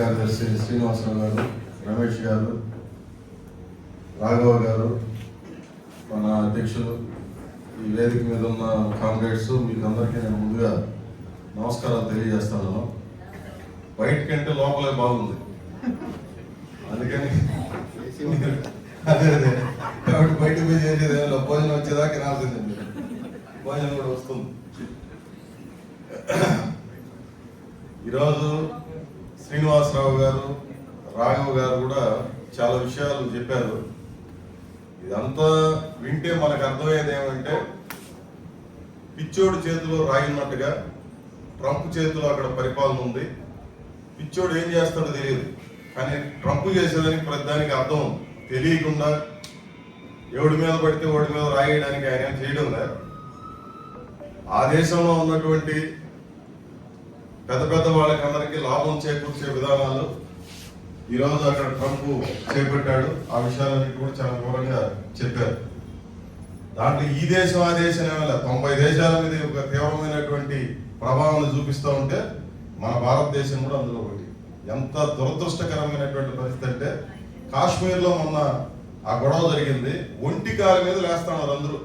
కార్యదర్శి శ్రీనివాసరావు గారు రమేష్ గారు రాఘవ గారు మన అధ్యక్షులు ఈ వేదిక మీద ఉన్న కామ్రేడ్స్ మీకు అందరికీ నేను ముందుగా నమస్కారాలు తెలియజేస్తాను. బయట కంటే లోపలే బాగుంది. అందుకని అదే అదే. కాబట్టి బయట పోయి చేసేది లేదు. భోజనం వచ్చేదాకా రాల్సిందండి భోజనం కూడా వస్తుంది. ఈరోజు శ్రీనివాసరావు గారు రాఘవ్ గారు కూడా చాలా విషయాలు చెప్పారు. ఇదంతా వింటే మనకు అర్థమయ్యేది ఏమంటే పిచ్చోడు చేతిలో రాయినట్టుగా ట్రంప్ చేతిలో అక్కడ పరిపాలన ఉంది. పిచ్చోడు ఏం చేస్తాడో తెలియదు. కానీ ట్రంప్ చేసేదానికి ప్రతిదానికి అర్థం తెలియకుండా ఎవడి మీద పడితే వాడి మీద రాయడానికి ఆయన చేయడం లేదు ఆ దేశంలో ఉన్నటువంటి పెద్ద పెద్ద వాళ్ళకి అందరికీ లాభం చేకూర్చే విధానాలు ఈరోజు అక్కడ ట్రంప్ చేపట్టాడు. ఆ విషయాలన్నిటి కూడా చాలా వివరంగా చెప్పారు. దాంట్లో ఈ దేశం ఆ దేశం ఏమైనా తొంభై దేశాల మీద ఒక తీవ్రమైనటువంటి ప్రభావం చూపిస్తూ ఉంటే మన భారతదేశం కూడా అందులో ఒకటి. ఎంత దురదృష్టకరమైనటువంటి పరిస్థితి అంటే కాశ్మీర్లో మొన్న ఆ గొడవ జరిగింది. ఒంటి కాలు మీద లేస్తున్నారు అందరూ.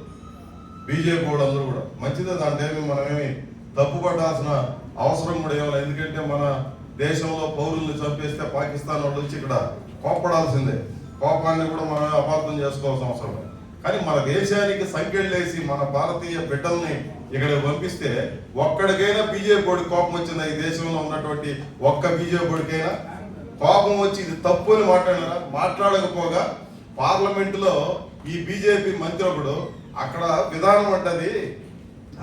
బీజేపీ వాళ్ళు అందరూ కూడా. మంచిదే దాంట్లో ఏమి మనమేమి తప్పు పట్టాల్సిన అవసరం కూడా ఎందుకంటే మన దేశంలో పౌరుల్ని చంపేస్తే పాకిస్తాన్ వాళ్ళు వచ్చి ఇక్కడ కోప్పడాల్సిందే. కోపాన్ని కూడా మనం అపార్థం చేసుకోవాల్సిన అవసరం కానీ మన దేశానికి సంఖ్యలేసి మన భారతీయ బిడ్డల్ని ఇక్కడ పంపిస్తే ఒక్కడికైనా బీజేపీ వాడికి కోపం వచ్చిందా? ఈ దేశంలో ఉన్నటువంటి ఒక్క బీజేపీకైనా కోపం వచ్చి ఇది తప్పు అని మాట్లాడారా మాట్లాడకపోగా పార్లమెంటులో ఈ బీజేపీ మంత్రి ఒకడు అక్కడ విధానం అంటది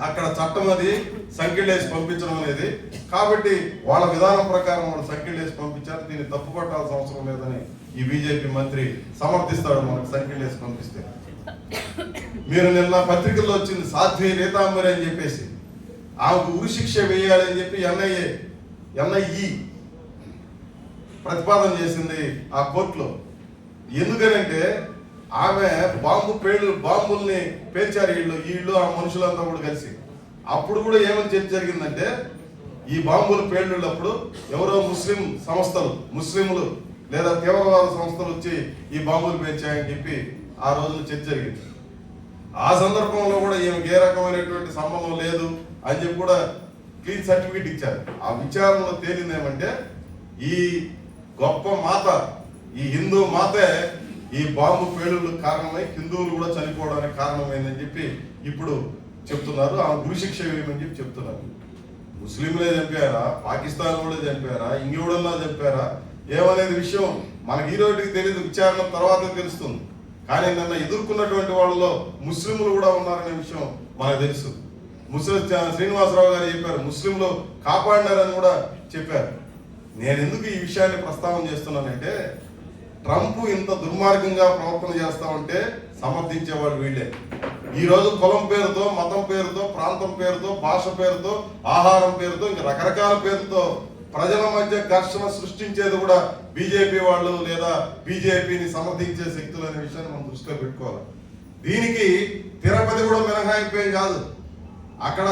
అక్కడ చట్టం అది సంఖ్యలేసి పంపించడం అనేది. కాబట్టి వాళ్ళ విధానం ప్రకారం వాళ్ళు సంఖ్యలేసి పంపించారు. దీన్ని తప్పు కొట్టాల్సిన అవసరం లేదని ఈ బీజేపీ మంత్రి సమర్థిస్తాడు మనకు సంఖ్యలేసి పంపిస్తే. మీరు నిన్న పత్రికల్లో వచ్చింది సాధ్వి నేతాంబరి అని చెప్పేసి. ఆమెకు ఉరిశిక్ష వేయాలని చెప్పి ఎన్ఐఏ ఎన్ఐఈ ప్రతిపాదన చేసింది ఆ కోర్టులో. ఎందుకనంటే ఆమె బాంబు పేలు బాంబుల్ని పేల్చారు వీళ్ళు వీళ్ళు ఆ మనుషులంతా కూడా కలిసి. అప్పుడు కూడా ఏమని చర్చ జరిగిందంటే ఈ బాంబులు పేలుళ్ళప్పుడు ఎవరో ముస్లిం సంస్థలు ముస్లింలు లేదా తీవ్రవాద సంస్థలు వచ్చి ఈ బాంబులు పేల్చాయని చెప్పి ఆ రోజున చర్చ జరిగింది. ఆ సందర్భంలో కూడా ఈమెకి ఏ రకమైనటువంటి సంబంధం లేదు అని చెప్పి కూడా క్లీన్ సర్టిఫికేట్ ఇచ్చారు. ఆ విచారణలో తేలింది ఏమంటే ఈ గొప్ప మాత ఈ హిందూ మాతే ఈ బాంబు పేలుళ్ళ కారణమై హిందువులు కూడా చనిపోవడానికి కారణమైందని చెప్పి ఇప్పుడు చెప్తున్నారు. ఆమె గురిశిక్ష వేయమని చెప్పి చెప్తున్నారు. ముస్లింలే చంపారా? పాకిస్తాన్ కూడా చంపారా? ఇంకెవడన్నా చంపారా? ఏమనేది విషయం మనకి ఈ రోజుకి తెలియదు విచారణ తర్వాత తెలుస్తుంది. కానీ నిన్న ఎదుర్కొన్నటువంటి వాళ్ళలో ముస్లింలు కూడా ఉన్నారనే విషయం మనకు తెలుసు. ముస్లిం శ్రీనివాసరావు గారు చెప్పారు. ముస్లింలు కాపాడినారని కూడా చెప్పారు. నేను ఎందుకు ఈ విషయాన్ని ప్రస్తావన చేస్తున్నానంటే ట్రంప్ ఇంత దుర్మార్గంగా ప్రవర్తన చేస్తా ఉంటే సమర్థించేవాడు వీళ్ళే. ఈ రోజు కులం పేరుతో మతం పేరుతో ప్రాంతం పేరుతో భాష పేరుతో ఆహారం పేరుతో ఇంకా రకరకాల పేరుతో ప్రజల మధ్య ఘర్షణ సృష్టించేది కూడా బీజేపీ వాళ్ళు లేదా బీజేపీని సమర్థించే శక్తులు అనే విషయాన్ని మనం దృష్టిలో పెట్టుకోవాలి. దీనికి తిరుపతి కూడా మినహాయింపు కాదు. అక్కడ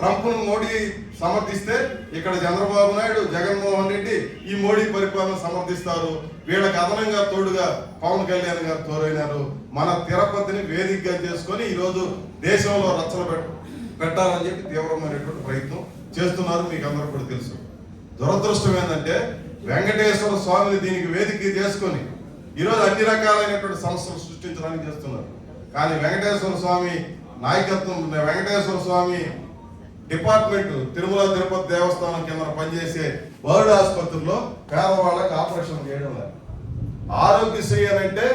ట్రంప్ మోడీ సమర్థిస్తే ఇక్కడ చంద్రబాబు నాయుడు జగన్మోహన్ రెడ్డి ఈ మోడీ పరిపాలన సమర్థిస్తారు. వీళ్ళకి అదనంగా తోడుగా పవన్ కళ్యాణ్ గారు తోరైనారు మన తిరుపతిని వేదికగా చేసుకొని ఈరోజు దేశంలో రచ్చలు పెట్ట పెట్టాలని చెప్పి తీవ్రమైనటువంటి ప్రయత్నం చేస్తున్నారు మీకు అందరూ కూడా తెలుసు. దురదృష్టం ఏంటంటే వెంకటేశ్వర స్వామిని దీనికి వేదిక చేసుకొని ఈరోజు అన్ని రకాలైనటువంటి సమస్యలు సృష్టించడానికి చేస్తున్నారు. కానీ వెంకటేశ్వర స్వామి నాయకత్వం వెంకటేశ్వర స్వామి డిపార్ట్మెంట్ తిరుమల తిరుపతి దేవస్థానం కింద పనిచేసే వరల్డ్ ఆసుపత్రిలో పేదవాళ్ళకి ఆపరేషన్ చేయడం లేదు. ఆరోగ్యశ్రీ అని అంటే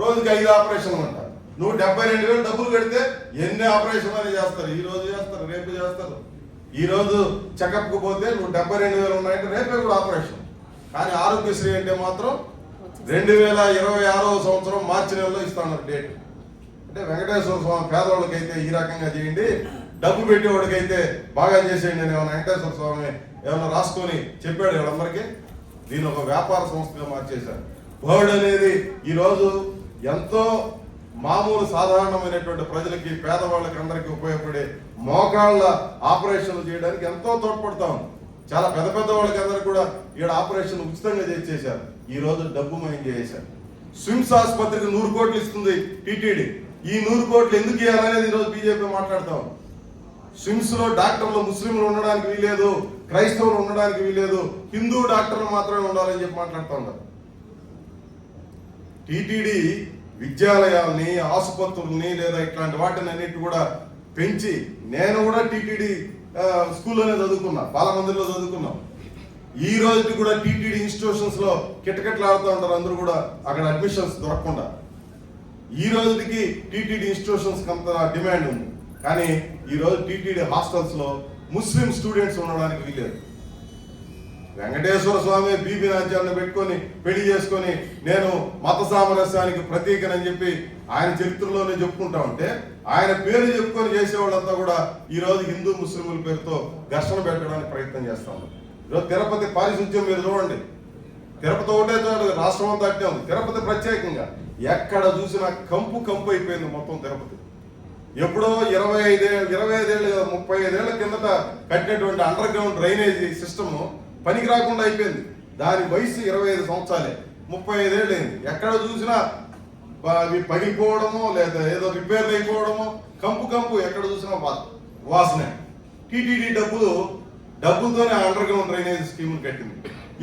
రోజుకి ఐదు ఆపరేషన్లు అంట. నువ్వు డెబ్బై రెండు వేలు డబ్బులు కడితే ఎన్ని ఆపరేషన్లు అని చేస్తారు. ఈ రోజు చేస్తారు రేపు చేస్తారు. ఈ రోజు చెకప్కు పోతే నువ్వు డెబ్బై రెండు వేలు ఉన్నాయంటే రేపే కూడా ఆపరేషన్. కానీ ఆరోగ్యశ్రీ అంటే మాత్రం రెండు వేల ఇరవై ఆరో సంవత్సరం మార్చి నెలలో ఇస్తాను డేట్. అంటే వెంకటేశ్వర స్వామి పేదవాళ్ళకైతే ఈ రకంగా చేయండి. డబ్బు పెట్టేవాడికైతే బాగా చేసేయండి అని ఏమైనా వెంకటేశ్వర స్వామి ఏమైనా రాసుకొని చెప్పాడు వీళ్ళందరికీ దీని ఒక వ్యాపార సంస్థగా మార్చేశారు. బర్డ్ అనేది ఈరోజు ఎంతో మామూలు సాధారణమైనటువంటి ప్రజలకి పేదవాళ్ళకి అందరికీ ఉపయోగపడే మోకాళ్ళ ఆపరేషన్లు చేయడానికి ఎంతో తోడ్పడతా ఉంది. చాలా పెద్ద పెద్ద వాళ్ళకి అందరూ కూడా ఈడ ఆపరేషన్ ఉచితంగా చేసేసారు ఈ రోజు డబ్బు మయం చేసేశారు. స్విమ్స్ ఆసుపత్రికి నూరు కోట్లు ఇస్తుంది టీటీడీ. ఈ నూరు కోట్లు ఎందుకు ఇవ్వాలనేది ఈరోజు బీజేపీ మాట్లాడతాం స్విమ్స్లో డాక్టర్లు ముస్లింలు ఉండడానికి వీలేదు క్రైస్తవులు ఉండడానికి వీలేదు హిందూ డాక్టర్లు మాత్రమే ఉండాలని చెప్పి మాట్లాడుతూ ఉన్నారు. టీటీడీ విద్యాలయాల్ని ఆసుపత్రుల్ని లేదా ఇట్లాంటి వాటిని అన్నిటి కూడా పెంచి నేను కూడా టీటీడీ స్కూల్లోనే చదువుకున్నా బాలమందిర్లో చదువుకున్నాం. ఈ రోజుకి కూడా టీటీడీ ఇన్స్టిట్యూషన్స్లో ఉంటారు అందరూ కూడా అక్కడ అడ్మిషన్స్ దొరకకుండా. ఈ రోజుకి టీటీడీ ఇన్స్టిట్యూషన్స్ అంత డిమాండ్ ఉంది. కానీ ఈరోజు టీటీడీ హాస్టల్స్లో ముస్లిం స్టూడెంట్స్ ఉండడానికి వీలేదు వెంకటేశ్వర స్వామి బీబీ రాజ్యాన్ని పెట్టుకొని పెళ్ళి చేసుకొని నేను మత సామరస్యానికి ప్రతీకనని చెప్పి ఆయన చరిత్రలోనే చెప్పుకుంటా ఉంటే ఆయన పేరు చెప్పుకొని చేసేవాళ్ళంతా కూడా ఈ రోజు హిందూ ముస్లింల పేరుతో ఘర్షణ పెట్టడానికి ప్రయత్నం చేస్తా ఉన్నారు. ఈరోజు తిరుపతి పారిశుద్ధ్యం మీరు చూడండి. తిరుపతి ఒకటే రాష్ట్రం అంతా అట్టే ఉంది. తిరుపతి ప్రత్యేకంగా ఎక్కడ చూసినా కంపు కంపు అయిపోయింది మొత్తం తిరుపతి. ఎప్పుడో ఇరవై ఐదేళ్ళు ఇరవై ఐదేళ్ళు ముప్పై ఐదేళ్ళ కిందట కట్టినటువంటి అండర్ గ్రౌండ్ డ్రైనేజీ సిస్టమ్ పనికి రాకుండా అయిపోయింది. దాని వయసు ఇరవై ఐదు సంవత్సరాలే. ముప్పై ఐదేళ్ళు అయింది ఎక్కడ చూసినా అవి పగిలిపోవడము లేదా ఏదో రిపేర్ అయిపోవడమో కంపు కంపు ఎక్కడ చూసినా వా- వాసనే. టీటీడీ డబ్బులు డబ్బులతోనే అండర్ గ్రౌండ్ డ్రైనేజ్ స్కీమ్ కట్టింది.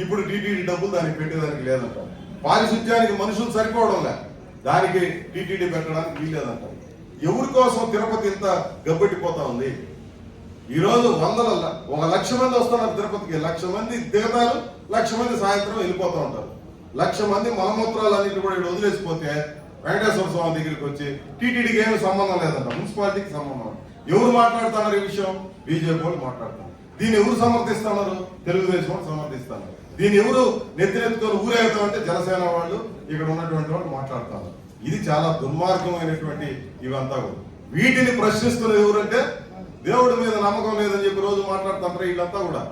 ఇప్పుడు టీటీడీ డబ్బులు దానికి పెట్టేదానికి లేదంట. పారిశుద్ధ్యానికి మనుషులు సరిపోవడం లే దానికి టీటీడీ పెట్టడానికి వీలేదంటారు ఎవరి కోసం తిరుపతి ఇంత గబ్బెట్టిపోతా ఉంది? ఈ రోజు వందల ఒక లక్ష మంది వస్తున్నారు తిరుపతికి. లక్ష మంది దేవతలు లక్ష మంది సాయంత్రం వెళ్ళిపోతూ ఉంటారు. లక్ష మంది మలమూత్రాలు అన్నింటి కూడా ఇక్కడ వదిలేసిపోతే వెంకటేశ్వర స్వామి దగ్గరికి వచ్చి టీటీడీకి ఏమి సంబంధం లేదంట. మున్సిపాలిటీకి సంబంధం ఎవరు మాట్లాడుతున్నారు ఈ విషయం? బీజేపీ వాళ్ళు మాట్లాడుతున్నారు. దీన్ని ఎవరు సమర్థిస్తున్నారు? తెలుగుదేశం వాళ్ళు సమర్థిస్తున్నారు. దీన్ని ఎవరు నెత్తినెత్తుకొని ఊరేగుతాం అంటే జనసేన వాళ్ళు ఇక్కడ ఉన్నటువంటి వాళ్ళు మాట్లాడుతున్నారు. ఇది చాలా దుర్మార్గమైనటువంటి ఇవంతా కూడా. వీటిని ప్రశ్నిస్తున్న ఎవరంటే దేవుడి మీద నమ్మకం లేదని చెప్పి రోజు మాట్లాడుతున్నారు వీళ్ళంతా కూడా.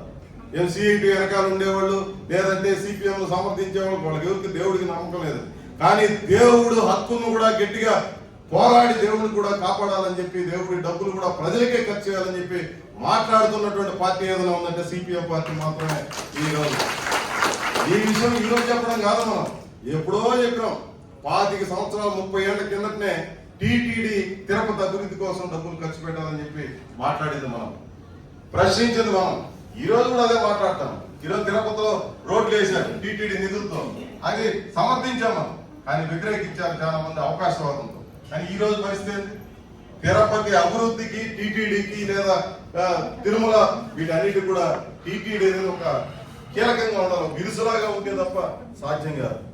ఏం సిఐటి వెనకాల ఉండేవాళ్ళు లేదంటే సిపిఎం సమర్థించేవాళ్ళు వాళ్ళకి ఎవరికి దేవుడికి నమ్మకం లేదు. కానీ దేవుడు హక్కును కూడా గట్టిగా పోరాడి దేవుడిని కూడా కాపాడాలని చెప్పి దేవుడి డబ్బులు కూడా ప్రజలకే ఖర్చు చేయాలని చెప్పి మాట్లాడుతున్నటువంటి పార్టీ ఏదైనా ఉందంటే సిపిఎం పార్టీ మాత్రమే ఈరోజు ఈ విషయం ఈరోజు చెప్పడం కాదు మనం. ఎప్పుడో చెప్పాం. పాతిక సంవత్సరాలు ముప్పై ఏళ్ళ కిందటనే టీటీడీ తిరుపతి అభివృద్ధి కోసం డబ్బులు ఖర్చు పెట్టాలని చెప్పి మాట్లాడింది మనం. ప్రశ్నించింది మనం. ఈ రోజు కూడా అదే మాట్లాడతాం. ఈరోజు తిరుపతిలో రోడ్లు వేశారు. టీటీడీ నిధులతో. అది సమర్థించాం మనం. కానీ వ్యతిరేకించారు చాలా మంది అవకాశవాదంతో కానీ ఈ రోజు పరిస్థితి ఏంటి? తిరుపతి అభివృద్ధికి టీటీడీకి లేదా తిరుమల వీటన్నిటి కూడా టీటీడీ అనేది ఒక కీలకంగా ఉండాలి. ఒక ఉంటే తప్ప సాధ్యం కాదు.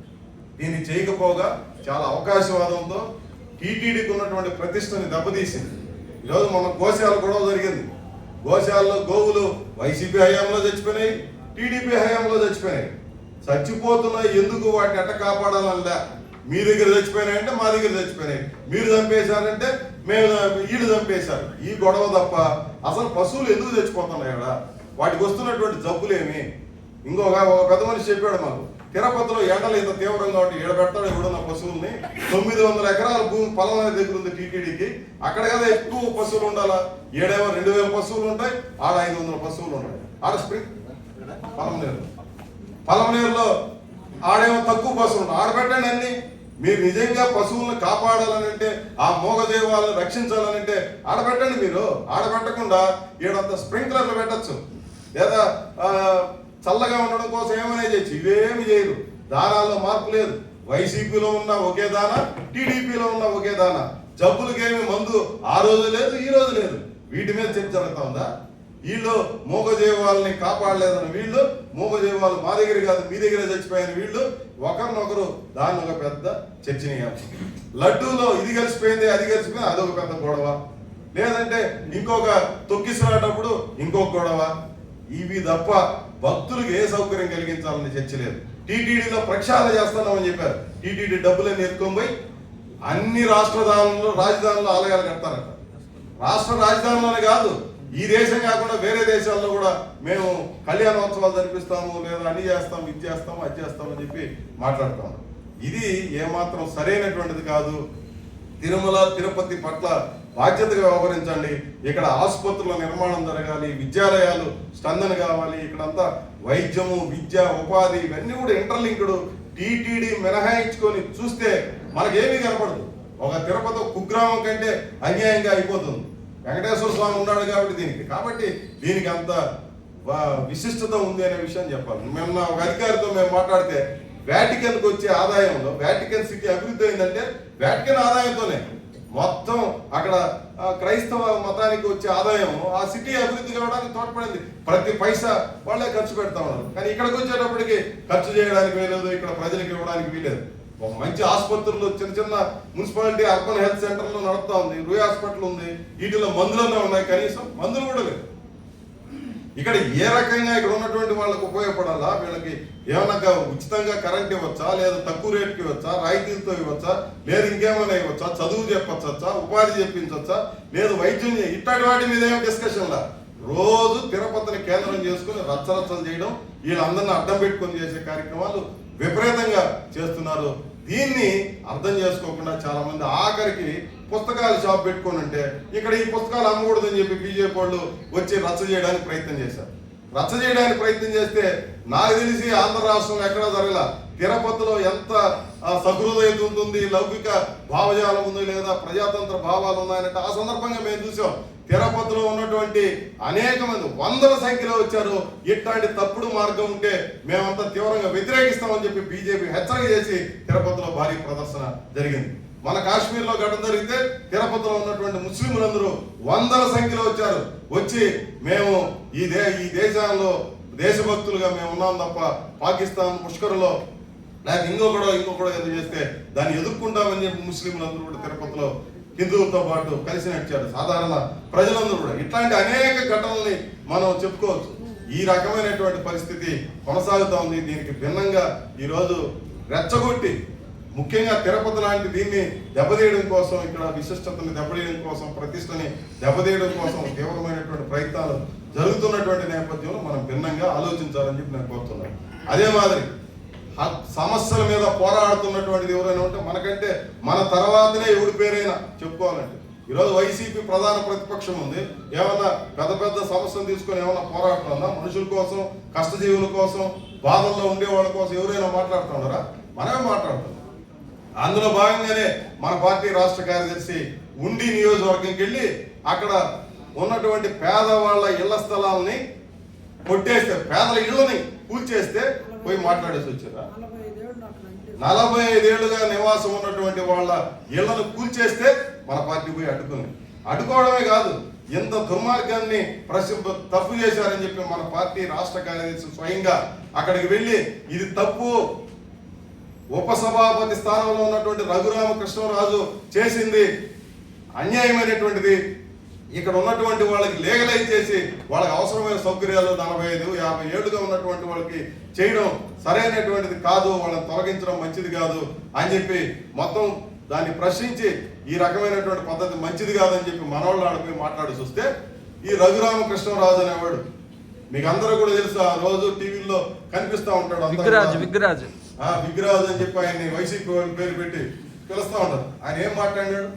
దీన్ని చేయకపోగా చాలా అవకాశవాదంతో టీటీడీకి ఉన్నటువంటి ప్రతిష్టని దెబ్బతీసింది. ఈరోజు మన గోశాల గొడవ జరిగింది. గోశాలలో గోవులు వైసీపీ హయాంలో చచ్చిపోయినాయి టీడీపీ హయాంలో చచ్చిపోయినాయి. చచ్చిపోతున్నాయి ఎందుకు? వాటిని ఎట్ట కాపాడాలంటే మీ దగ్గర చచ్చిపోయినాయంటే మా దగ్గర చచ్చిపోయినాయి. మీరు చంపేశారంటే మేము వీళ్ళు చంపేశారు. ఈ గొడవ తప్ప అసలు పశువులు ఎందుకు చచ్చిపోతున్నాయి వాటికి వస్తున్నటువంటి జబ్బులేమి? ఇంకొక ఒక పెద్ద మనిషి చెప్పాడు మాకు తిరుపతిలో ఎండలు ఇంత తీవ్రంగా ఉంటే ఈడ పెడతాడు ఎవడన్న పశువుల్ని. తొమ్మిది వందల ఎకరాల భూమి పొలం దగ్గర ఉంది టీటీడీకి. అక్కడ కదా ఎక్కువ పశువులు ఉండాలా. ఏడేమో రెండు వేల పశువులు ఉంటాయి ఆడ ఐదు వందల పశువులు ఉంటాయి. ఆడ స్ప్రింగ్ పొలం నీరు. పొలం నీరులో ఆడేమో తక్కువ పశువులు ఉంటాయి. ఆడ పెట్టండి అన్ని. మీరు నిజంగా పశువులను కాపాడాలని అంటే ఆ మోగదేవాలను రక్షించాలని అంటే ఆడబెట్టండి మీరు. ఆడబెట్టకుండా ఈడంత స్ప్రింక్లర్లు పెట్టచ్చు. లేదా చల్లగా ఉండడం కోసం ఏమైనా చేయొచ్చు. ఇవేమి చేయరు. దారాల్లో మార్పు లేదు. వైసీపీలో ఉన్న ఒకే దాన టీడీపీలో ఉన్న ఒకే దాన. జబ్బులకేమి మందు ఆ రోజు లేదు ఈ రోజు లేదు. వీటి మీద చర్చ జరుగుతా ఉందా? వీళ్ళు మూగజీవాలని కాపాడలేదని వీళ్ళు మూగజీవాలు మా దగ్గర కాదు మీ దగ్గర చచ్చిపోయిన వీళ్ళు. ఒకరినొకరు దాన్ని ఒక పెద్ద చర్చనీయాంశం. లడ్డూలో ఇది కలిసిపోయింది అది కలిసిపోయింది అదొక పెద్ద గొడవ. లేదంటే ఇంకొక తొక్కిసలాటప్పుడు ఇంకొక గొడవ. ఇవి తప్ప భక్తులకు ఏ సౌకర్యం కలిగించాలని చర్చ లేదు. టీటీడీలో ప్రక్షాళన చేస్తున్నామని చెప్పారు. టీటీడీ డబ్బులన్నీ ఎత్తుకొని పోయి అన్ని రాష్ట్రధానులు రాజధానులు ఆలయాలు కడతారట. రాష్ట్ర రాజధానిలోనే కాదు ఈ దేశం కాకుండా వేరే దేశాల్లో కూడా మేము కళ్యాణోత్సవాలు జరిపిస్తాము లేదా అని చేస్తాం ఇది చేస్తాము అది చేస్తాం అని చెప్పి మాట్లాడతాం ఇది ఏమాత్రం సరైనటువంటిది కాదు. తిరుమల తిరుపతి పట్ల బాధ్యతగా వ్యవహరించండి. ఇక్కడ ఆసుపత్రుల నిర్మాణం జరగాలి విద్యాలయాలు స్పందన కావాలి ఇక్కడంతా వైద్యము విద్య ఉపాధి ఇవన్నీ కూడా ఇంటర్లింక్డ్ టీటీడీ మినహాయించుకొని చూస్తే మనకేమీ కనపడదు. ఒక తిరుపతి కుగ్రామం కంటే అన్యాయంగా అయిపోతుంది. వెంకటేశ్వర స్వామి ఉన్నాడు కాబట్టి దీనికి. కాబట్టి దీనికి అంత విశిష్టత ఉంది అనే విషయం చెప్పాలి. మేము ఒక అధికారితో మేము మాట్లాడితే వ్యాటికన్కి వచ్చే ఆదాయంలో వ్యాటికన్ సిటీ అభివృద్ధి అయిందంటే వ్యాటికన్ ఆదాయంతోనే. మొత్తం అక్కడ క్రైస్తవ మతానికి వచ్చే ఆదాయం ఆ సిటీ అభివృద్ధి కావడానికి తోడ్పడింది. ప్రతి పైసా వాళ్ళే ఖర్చు పెడతా ఉన్నారు. కానీ ఇక్కడికి వచ్చేటప్పటికి ఖర్చు చేయడానికి వీలేదు ఇక్కడ ప్రజలకు ఇవ్వడానికి వీలేదు ఒక మంచి ఆసుపత్రులు చిన్న చిన్న మున్సిపాలిటీ అర్బన్ హెల్త్ సెంటర్లో నడుపుతా ఉంది రూ హాస్పిటల్ ఉంది వీటిలో మందులన్నా ఉన్నాయి కనీసం మందులు కూడా లేవు. ఇక్కడ ఏ రకంగా ఇక్కడ ఉన్నటువంటి వాళ్ళకు ఉపయోగపడాలా? వీళ్ళకి ఏమన్నా ఉచితంగా కరెంట్ ఇవ్వచ్చా? లేదా తక్కువ రేట్కి ఇవ్వచ్చా? రాయితీలతో ఇవ్వచ్చా? లేదు ఇంకేమైనా ఇవ్వచ్చా? చదువు చెప్పచ్చా ఉపాధి చెప్పించవచ్చా లేదు వైద్యం చే- ఇట్లాంటి వాటి మీద ఏం డిస్కషన్లా రోజు తిరుపతిని కేంద్రం చేసుకుని రచ్చరచ్చలు చేయడం వీళ్ళందరిని అడ్డం పెట్టుకొని చేసే కార్యక్రమాలు విపరీతంగా చేస్తున్నారు. దీన్ని అర్థం చేసుకోకుండా చాలా మంది ఆఖరికి పుస్తకాలు షాప్ పెట్టుకొని ఉంటే ఇక్కడ ఈ పుస్తకాలు అమ్మకూడదని చెప్పి బీజేపీ వాళ్ళు వచ్చి రచ్చ చేయడానికి ప్రయత్నం చేశారు. రచ్చ చేయడానికి ప్రయత్నం చేస్తే నాకు తెలిసి ఆంధ్ర రాష్ట్రంలో ఎక్కడా జరగల తిరుపతిలో ఎంత సహృదయత ఉంటుంది లౌకిక భావజాలం ఉంది లేదా ప్రజాతంత్ర భావాలు ఉన్నాయంటే ఆ సందర్భంగా మేము చూసాం. తిరుపతిలో ఉన్నటువంటి అనేక మంది వందల సంఖ్యలో వచ్చారు. ఇట్లాంటి తప్పుడు మార్గం ఉంటే మేమంతా తీవ్రంగా వ్యతిరేకిస్తామని చెప్పి బీజేపీ హెచ్చరిక చేసి తిరుపతిలో భారీ ప్రదర్శన జరిగింది. మన కాశ్మీర్లో ఘటన జరిగితే తిరుపతిలో ఉన్నటువంటి ముస్లింలందరూ వందల సంఖ్యలో వచ్చారు. వచ్చి మేము ఈ దే ఈ దేశంలో దేశభక్తులుగా మేము ఉన్నాం తప్ప పాకిస్తాన్ పుష్కరులో లేక ఇంకొకడో ఇంకొకడో ఏదో చేస్తే దాన్ని ఎదుర్కొంటామని చెప్పి ముస్లింలందరూ కూడా తిరుపతిలో హిందువులతో పాటు కలిసి నడిచారు. సాధారణ ప్రజలందరూ కూడా. ఇట్లాంటి అనేక ఘటనల్ని మనం చెప్పుకోవచ్చు. ఈ రకమైనటువంటి పరిస్థితి కొనసాగుతూ ఉంది. దీనికి భిన్నంగా ఈరోజు రెచ్చగొట్టి ముఖ్యంగా తిరుపతి లాంటి దీన్ని దెబ్బతీయడం కోసం ఇక్కడ విశిష్టతని దెబ్బతీయడం కోసం ప్రతిష్టని దెబ్బతీయడం కోసం తీవ్రమైనటువంటి ప్రయత్నాలు జరుగుతున్నటువంటి నేపథ్యంలో మనం భిన్నంగా ఆలోచించాలని చెప్పి నేను కోరుతున్నాను. అదే మాదిరి సమస్యల మీద పోరాడుతున్నటువంటిది ఎవరైనా ఉంటే మనకంటే మన తర్వాతనే ఎవరి పేరైనా చెప్పుకోవాలంటే ఈరోజు వైసీపీ ప్రధాన ప్రతిపక్షం ఉంది. ఏమన్నా పెద్ద పెద్ద సమస్యలు తీసుకొని ఏమన్నా పోరాడుతుందా? మనుషుల కోసం కష్టజీవుల కోసం బాధల్లో ఉండే వాళ్ళ కోసం ఎవరైనా మాట్లాడుతున్నారా? మనమే మాట్లాడుతున్నాం. అందులో భాగంగానే మన పార్టీ రాష్ట్ర కార్యదర్శి ఉండి నియోజకవర్గంకి వెళ్ళి అక్కడ ఉన్నటువంటి పేదవాళ్ళ ఇళ్ళ స్థలాలని కొట్టేస్తే పేదల ఇళ్ళని కూల్చేస్తే పోయి మాట్లాడేసి వచ్చారా? నలభై ఐదేళ్ళుగా నివాసం ఉన్నటువంటి వాళ్ళ ఇళ్ళను కూల్చేస్తే మన పార్టీ పోయి అడ్డుకుంది. అడ్డుకోవడమే కాదు ఎంత దుర్మార్గాన్ని ప్రశ్న తప్పు చేశారని చెప్పి మన పార్టీ రాష్ట్ర కార్యదర్శి స్వయంగా అక్కడికి వెళ్ళి ఇది తప్పు ఉపసభాపతి స్థానంలో ఉన్నటువంటి రఘురామకృష్ణరాజు చేసింది అన్యాయమైనటువంటిది. ఇక్కడ ఉన్నటువంటి వాళ్ళకి లీగలైజ్ చేసి వాళ్ళకి అవసరమైన సౌకర్యాలు నలభై ఐదు యాభై ఏళ్ళుగా ఉన్నటువంటి వాళ్ళకి చేయడం సరైనటువంటిది కాదు వాళ్ళని తొలగించడం మంచిది కాదు అని చెప్పి మొత్తం దాన్ని ప్రశ్నించి ఈ రకమైనటువంటి పద్ధతి మంచిది కాదని చెప్పి మనవాళ్ళు ఆడిపోయి మాట్లాడి చూస్తే ఈ రఘురామకృష్ణరాజు అనేవాడు. మీకు అందరూ కూడా తెలుసు ఆ రోజు టీవీలో కనిపిస్తా ఉంటాడు విగ్రాజ్ విగ్రహాలు అని చెప్పి ఆయన్ని వైసీపీ పేరు పెట్టి పిలుస్తా ఉంటారు ఆయన ఏం మాట్లాడాడు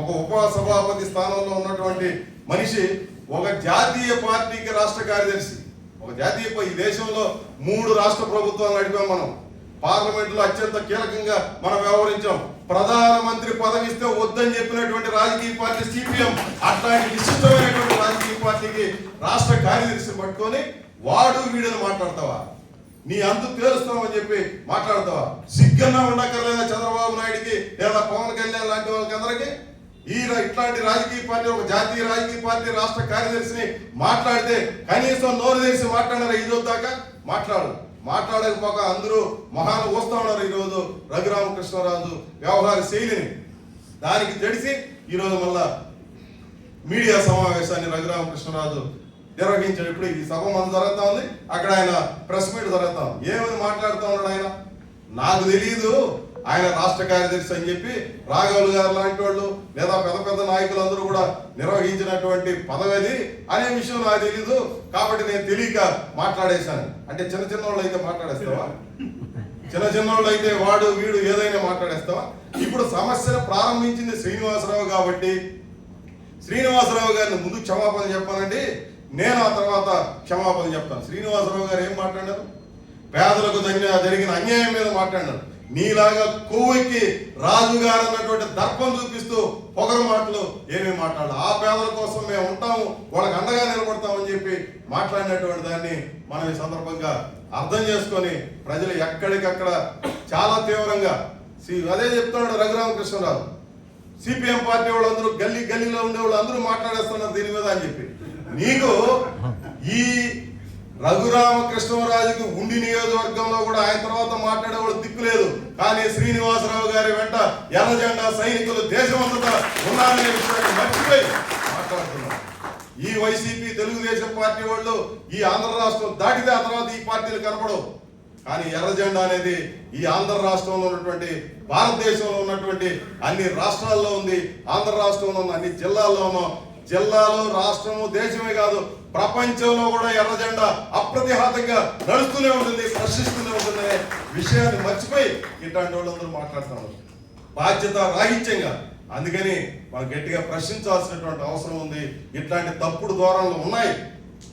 ఒక ఉప సభాపతి స్థానంలో ఉన్నటువంటి మనిషి ఒక జాతీయ పార్టీకి రాష్ట్ర కార్యదర్శి. ఒక జాతీయ ఈ దేశంలో మూడు రాష్ట్ర ప్రభుత్వాలు నడిపాం మనం. పార్లమెంట్లో అత్యంత కీలకంగా మనం వ్యవహరించాం. ప్రధానమంత్రి పదవి ఇస్తే వద్దని చెప్పినటువంటి రాజకీయ పార్టీ సిపిఎం అట్లాంటి విశిష్టమైనటువంటి రాజకీయ పార్టీకి రాష్ట్ర కార్యదర్శి పట్టుకొని వాడు వీడని మాట్లాడతావా? నీ అంతు తేలుస్తామని చెప్పి మాట్లాడతావా? సిగ్గన్నా ఉండక్కర్లేదా చంద్రబాబు నాయుడికి? లేదా పవన్ కళ్యాణ్ లాంటి వాళ్ళకి ఈ ఇట్లాంటి రాజకీయ పార్టీ ఒక జాతీయ రాజకీయ పార్టీ రాష్ట్ర కార్యదర్శిని మాట్లాడితే కనీసం నోరు తెరిచి మాట్లాడారా ఈ రోజు దాకా? మాట్లాడు. మాట్లాడకపోక అందరూ మహాన్ వస్తా ఉన్నారు ఈరోజు రఘురామకృష్ణరాజు వ్యవహార శైలిని. దానికి తెలిసి ఈరోజు మళ్ళా మీడియా సమావేశాన్ని రఘురామకృష్ణరాజు నిర్వహించాడు. ఇప్పుడు ఈ సభ మనం జరుగుతా ఉంది. అక్కడ ఆయన ప్రెస్ మీట్ జరుగుతా ఉంది. ఏమని మాట్లాడుతూ ఉన్నాడు ఆయన? నాకు తెలియదు ఆయన రాష్ట్ర కార్యదర్శి అని చెప్పి రాఘవులు గారు లాంటి వాళ్ళు లేదా పెద్ద పెద్ద నాయకులందరూ కూడా నిర్వహించినటువంటి పదవి అనే విషయం నాకు తెలియదు కాబట్టి నేను తెలియక మాట్లాడేశాను. అంటే చిన్న చిన్న వాళ్ళు అయితే మాట్లాడేస్తావా? చిన్న చిన్న వాళ్ళు అయితే వాడు వీడు ఏదైనా మాట్లాడేస్తావా? ఇప్పుడు సమస్యను ప్రారంభించింది శ్రీనివాసరావు కాబట్టి శ్రీనివాసరావు గారిని ముందు క్షమాపణ చెప్పానండి నేను ఆ తర్వాత క్షమాపణ చెప్తాను. శ్రీనివాసరావు గారు ఏం మాట్లాడారు? పేదలకు జరిగిన జరిగిన అన్యాయం మీద మాట్లాడారు. నీలాగా కొవ్వెక్కి రాజుగారు అన్నటువంటి దర్పం చూపిస్తూ పొగరు మాటలు ఏమీ మాట్లాడాలి ఆ పేదల కోసం మేము ఉంటాము వాళ్ళకి అండగా నిలబడతామని చెప్పి మాట్లాడినటువంటి దాన్ని మనం ఈ సందర్భంగా అర్థం చేసుకొని ప్రజలు ఎక్కడికక్కడ చాలా తీవ్రంగా శ్రీ అదే చెప్తున్నాడు రఘురామకృష్ణరావు. సిపిఎం పార్టీ వాళ్ళందరూ గల్లీ గల్లీలో ఉండే వాళ్ళు అందరూ మాట్లాడేస్తున్నారు దీని మీద అని చెప్పి. నీకు ఈ రఘురామకృష్ణరాజుకి ఉండి నియోజకవర్గంలో కూడా ఆయన తర్వాత మాట్లాడేవాడు దిక్కులేదు కానీ శ్రీనివాసరావు గారి వెంట ఎర్ర జెండా సైనికులు దేశమంతటా ఉన్నారనే విషయాన్ని మర్చిపోయి మాట్లాడుతున్నారు. ఈ వైసీపీ తెలుగుదేశం పార్టీ వాళ్ళు ఈ ఆంధ్ర రాష్ట్రం దాటితే ఆ తర్వాత ఈ పార్టీలు కనపడవు. కానీ ఎర్ర జెండా అనేది ఈ ఆంధ్ర రాష్ట్రంలో ఉన్నటువంటి భారతదేశంలో ఉన్నటువంటి అన్ని రాష్ట్రాల్లో ఉంది. ఆంధ్ర రాష్ట్రంలో ఉన్న అన్ని జిల్లాల్లోనూ జిల్లాలో రాష్ట్రము దేశమే కాదు ప్రపంచంలో కూడా ఎర్ర జెండా అప్రతిహాతంగా నడుస్తూనే ఉంటుంది ప్రశ్నిస్తూనే ఉంటుందనే విషయాన్ని మర్చిపోయి ఇట్లాంటి వాళ్ళందరూ మాట్లాడుతున్నారు. బాధ్యత రాహిత్యంగా. అందుకని మనం గట్టిగా ప్రశ్నించాల్సినటువంటి అవసరం ఉంది. ఇట్లాంటి తప్పుడు ధోరణులు ఉన్నాయి.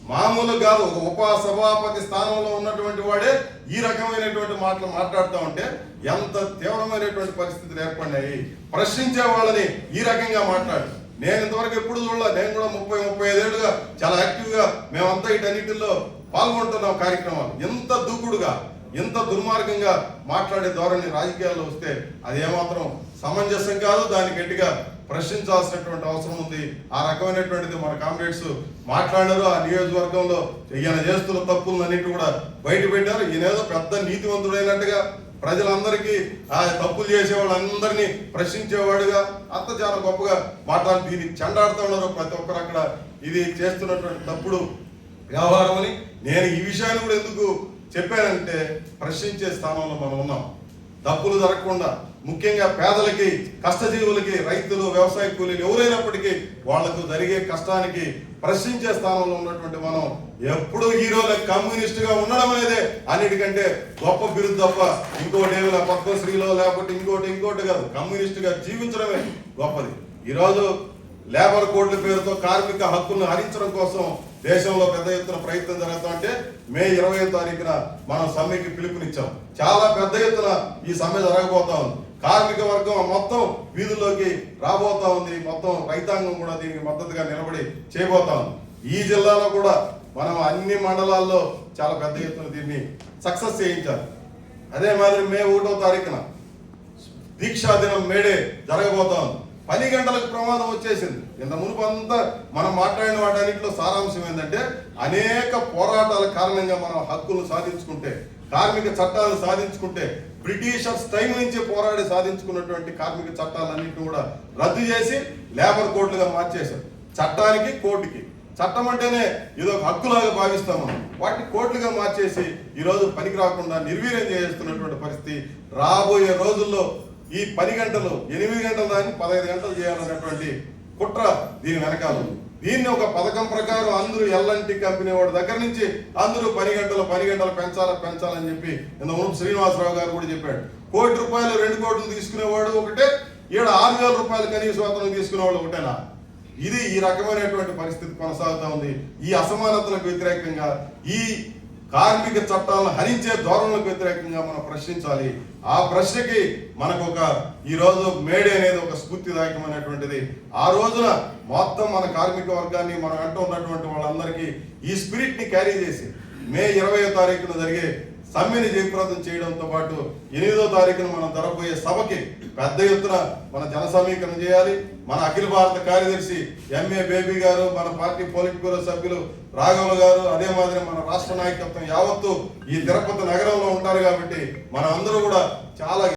మామూలు కాదు ఒక ఉప సభాపతి స్థానంలో ఉన్నటువంటి వాడే ఈ రకమైనటువంటి మాటలు మాట్లాడుతూ ఉంటే ఎంత తీవ్రమైనటువంటి పరిస్థితులు ఏర్పడినాయి. ప్రశ్నించే వాళ్ళని ఈ రకంగా మాట్లాడు. నేను ఇంతవరకు ఎప్పుడు చూడలే. నేను కూడా ముప్పై ముప్పై ఐదేళ్ళుగా చాలా యాక్టివ్గా మేమంతా వీటన్నిటిలో పాల్గొంటున్నాం కార్యక్రమాలు. ఎంత దూకుడుగా ఎంత దుర్మార్గంగా మాట్లాడే ధోరణి రాజకీయాల్లో వస్తే అది ఏమాత్రం సమంజసం కాదు. దాని గట్టిగా ప్రశ్నించాల్సినటువంటి అవసరం ఉంది. ఆ రకమైనటువంటిది మన కామ్రేడ్స్ మాట్లాడారు. ఆ నియోజకవర్గంలో ఈయన చేస్తున్న తప్పులన్నిటి కూడా బయట పెట్టారు ఈయనేదో పెద్ద నీతివంతుడైనట్టుగా ప్రజలందరికీ ఆ తప్పులు చేసేవాళ్ళందరినీ ప్రశ్నించేవాడుగా అంత చాలా గొప్పగా మాట్లాడుతూ ఇది చెండాడుతూ ఉన్నారు ప్రతి ఒక్కరు అక్కడ. ఇది చేస్తున్నటువంటి తప్పుడు వ్యవహారం అని నేను ఈ విషయాన్ని కూడా ఎందుకు చెప్పానంటే ప్రశ్నించే స్థానంలో మనం ఉన్నాం. తప్పులు జరగకుండా ముఖ్యంగా పేదలకి కష్టజీవులకి రైతులు వ్యవసాయ కూలీలు ఎవరైనప్పటికీ వాళ్ళకు జరిగే కష్టానికి ప్రశ్నించే స్థానంలో ఉన్నటువంటి మనం ఎప్పుడు హీరోల కమ్యూనిస్ట్గా ఉండడం అనేది అన్నిటికంటే గొప్ప బిరుదు తప్ప ఇంకోటి ఏమి లే- పద్మశ్రీలో లేకపోతే ఇంకోటి ఇంకోటి కాదు. కమ్యూనిస్ట్గా జీవించడమే గొప్పది. ఈరోజు లేబర్ కోడ్ల పేరుతో కార్మిక హక్కులను హరించడం కోసం దేశంలో పెద్ద ఎత్తున ప్రయత్నం జరుగుతుంటే మే ఇరవై తారీఖున మనం సమ్మెకి పిలుపునిచ్చాం. చాలా పెద్ద ఎత్తున ఈ సమ్మె జరగబోతా ఉంది. కార్మిక వర్గం మొత్తం వీధుల్లోకి రాబోతా ఉంది. మొత్తం రైతాంగం కూడా దీనికి మద్దతుగా నిలబడి చేయబోతా ఉంది. ఈ జిల్లాలో కూడా మనం అన్ని మండలాల్లో చాలా పెద్ద ఎత్తున దీన్ని సక్సెస్ చేయించాలి. అదే మాదిరి మే ఒకటో తారీఖున దీక్షా దినం మేడే జరగబోతా ఉంది. పది గంటలకు ప్రమాదం వచ్చేసింది. ఇంత మునుపు అంతా మనం మాట్లాడిన వాటన్నింటిలో సారాంశం ఏంటంటే అనేక పోరాటాల కారణంగా మనం హక్కులు సాధించుకుంటే కార్మిక చట్టాలు సాధించుకుంటే బ్రిటిషర్స్ టైం నుంచి పోరాడి సాధించుకున్నటువంటి కార్మిక చట్టాలన్నింటినీ కూడా రద్దు చేసి లేబర్ కోడ్లుగా మార్చేశారు. చట్టానికి కోర్టుకి. చట్టం అంటేనే ఏదో ఒక హక్కులాగా భావిస్తాం మనం. వాటిని కోర్టులుగా మార్చేసి ఈరోజు పనికి రాకుండా నిర్వీర్యం చేస్తున్నటువంటి పరిస్థితి రాబోయే రోజుల్లో ఈ పది గంటలు ఎనిమిది గంటల దాన్ని పదహైదు గంటలు చేయాలన్నటువంటి కుట్ర దీని వెనకాల ఉంది. దీన్ని ఒక పథకం ప్రకారం అందరూ ఎల్ఎన్టీ కంపెనీ వాడి దగ్గర నుంచి అందరూ పని గంటలు పని గంటలు పెంచాలా పెంచాలని చెప్పి ఇంతకుముందు శ్రీనివాసరావు గారు కూడా చెప్పాడు. కోటి రూపాయలు రెండు కోట్లు తీసుకునేవాడు ఒకటే ఈడ ఆరు వేల రూపాయలు కనీస వేతనం తీసుకునేవాడు ఒకటేనా? ఇది ఈ రకమైనటువంటి పరిస్థితి కొనసాగుతా ఉంది. ఈ అసమానతలకు వ్యతిరేకంగా ఈ కార్మిక చట్టాలను హరించే ధోరణులకు వ్యతిరేకంగా మనం ప్రశ్నించాలి. ఆ ప్రశ్నకి మనకు ఒక ఈ మేడే అనేది ఒక స్ఫూర్తిదాయకమైనటువంటిది. ఆ రోజున మొత్తం మన కార్మిక వర్గాన్ని మనం వెంట ఉన్నటువంటి వాళ్ళందరికీ ఈ స్పిరిట్ని క్యారీ చేసి మే ఇరవై తారీఖున జరిగే సమ్మెని జయప్రదం చేయడంతో పాటు ఎనిమిదో తారీఖున మనం జరగబోయే సభకి పెద్ద ఎత్తున మన జన సమీకరణ చేయాలి. మన అఖిల భారత కార్యదర్శి ఎంఏ బేబీ గారు మన పార్టీ పోలిట్ బ్యూరో సభ్యులు రాఘవులు గారు అదే మాదిరి మన రాష్ట్ర నాయకత్వం యావత్తు ఈ తిరుపతి నగరంలో ఉంటారు కాబట్టి మన అందరూ కూడా చాలా